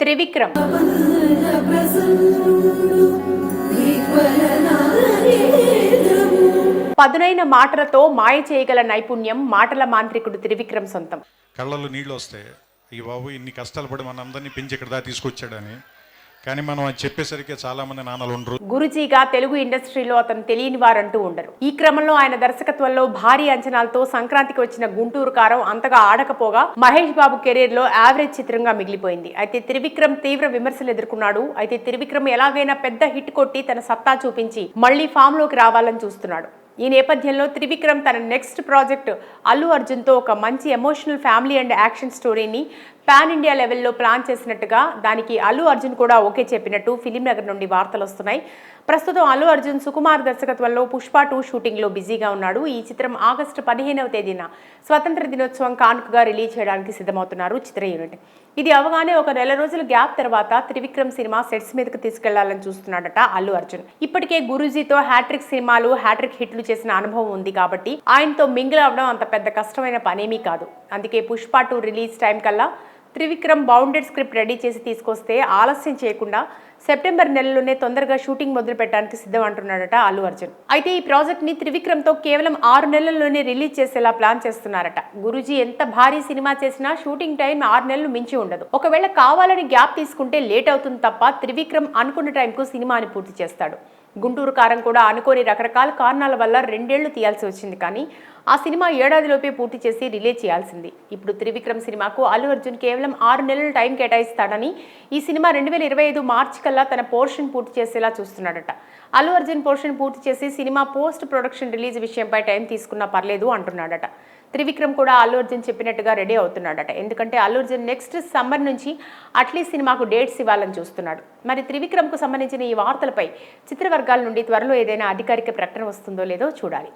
త్రివిక్రమ్. పదునైన మాటలతో మాయ చేయగల నైపుణ్యం మాటల మాంత్రికుడు త్రివిక్రమ్ సొంతం. కళ్ళలో నీళ్ళు వస్తాయి. ఈ బాబు ఇన్ని కష్టాలు పడి మనందరినీ పెంచి ఇక్కడ తీసుకొచ్చాడని. కానీ మనం అది చెప్పేసరికి చాలామంది నాన్నలు ఉండరు. గురుజీగా తెలుగు ఇండస్ట్రీలో అతను తెలియని వారంటూ ఉండరు. ఈ క్రమంలో ఆయన దర్శకత్వంలో భారీ అంచనాలతో సంక్రాంతికి వచ్చిన గుంటూరు కారం అంతగా ఆడకపోగా మహేష్ బాబు కెరీర్లో యావరేజ్ చిత్రంగా మిగిలిపోయింది. అయితే త్రివిక్రమ్ తీవ్ర విమర్శలు ఎదుర్కొన్నాడు. అయితే త్రివిక్రమ్ ఎలాగైనా పెద్ద హిట్ కొట్టి తన సత్తా చూపించి మళ్ళీ ఫామ్లోకి రావాలని చూస్తున్నాడు. ఈ నేపథ్యంలో త్రివిక్రమ్ తన నెక్స్ట్ ప్రాజెక్ట్ అల్లు అర్జున్తో ఒక మంచి ఎమోషనల్ ఫ్యామిలీ అండ్ యాక్షన్ స్టోరీని పాన్ ఇండియా లెవెల్లో ప్లాన్ చేసినట్టుగా దానికి అల్లు అర్జున్ కూడా ఓకే చెప్పినట్టు ఫిలిం నగర్ నుండి వార్తలు వస్తున్నాయి. ప్రస్తుతం అల్లు అర్జున్ సుకుమార్ దర్శకత్వంలో పుష్ప టూ షూటింగ్లో బిజీగా ఉన్నాడు. ఈ చిత్రం ఆగస్టు పదిహేనవ తేదీన స్వతంత్ర దినోత్సవం కానుకగా రిలీజ్ చేయడానికి సిద్ధమవుతున్నారు చిత్ర యూనిట్. ఇది అవగానే ఒక నెల రోజుల గ్యాప్ తర్వాత త్రివిక్రమ్ సినిమా సెట్స్ మీదకి తీసుకెళ్ళాలని చూస్తున్నాడట అల్లు అర్జున్. ఇప్పటికే గురూజీతో హ్యాట్రిక్ సినిమాలు హ్యాట్రిక్ హిట్లు చేసిన అనుభవం ఉంది కాబట్టి ఆయనతో మింగిల్ అవడం అంత పెద్ద కష్టమైన పనేమీ కాదు. అందుకే పుష్ప టూ రిలీజ్ టైం కల్లా త్రివిక్రమ్ బౌండెడ్ స్క్రిప్ట్ రెడీ చేసి తీసుకొస్తే ఆలస్యం చేయకుండా సెప్టెంబర్ నెలలోనే తొందరగా షూటింగ్ మొదలు పెట్టడానికి సిద్ధం అంటున్నాడట అల్లు అర్జున్. అయితే ఈ ప్రాజెక్ట్ని త్రివిక్రమ్తో కేవలం ఆరు నెలల్లోనే రిలీజ్ చేసేలా ప్లాన్ చేస్తున్నారట. గురూజీ ఎంత భారీ సినిమా చేసినా షూటింగ్ టైం ఆరు నెలలు మించి ఉండదు. ఒకవేళ కావాలని గ్యాప్ తీసుకుంటే లేట్ అవుతుంది తప్ప త్రివిక్రమ్ అనుకున్న టైంకు సినిమాని పూర్తి చేస్తాడు. గుంటూరు కారం కూడా అనుకోని రకరకాల కారణాల వల్ల రెండేళ్ళు తీయాల్సి వచ్చింది కానీ ఆ సినిమా ఏడాదిలోపే పూర్తి చేసి రిలీజ్ చేయాల్సింది. ఇప్పుడు త్రివిక్రమ్ సినిమాకు అల్లు అర్జున్ కేవలం ఆరు నెలలు టైం కేటాయిస్తాడని ఈ సినిమా రెండు వేల ఇరవై ఐదు మార్చి కల్లా తన పోర్షన్ పూర్తి చేసేలా చూస్తున్నాడట. అల్లు అర్జున్ పోర్షన్ పూర్తి చేసి సినిమా పోస్ట్ ప్రొడక్షన్ రిలీజ్ విషయంపై టైం తీసుకున్నా పర్లేదు అంటున్నాడట. త్రివిక్రమ్ కూడా అల్లు అర్జున్ చెప్పినట్టుగా రెడీ అవుతున్నాడట. ఎందుకంటే అల్లు అర్జున్ నెక్స్ట్ సమ్మర్ నుంచి అట్లీస్ట్ సినిమాకు డేట్స్ ఇవ్వాలని చూస్తున్నాడు. మరి త్రివిక్రమ్కు సంబంధించిన ఈ వార్తలపై చిత్రవర్గాల నుండి త్వరలో ఏదైనా అధికారిక ప్రకటన వస్తుందో లేదో చూడాలి.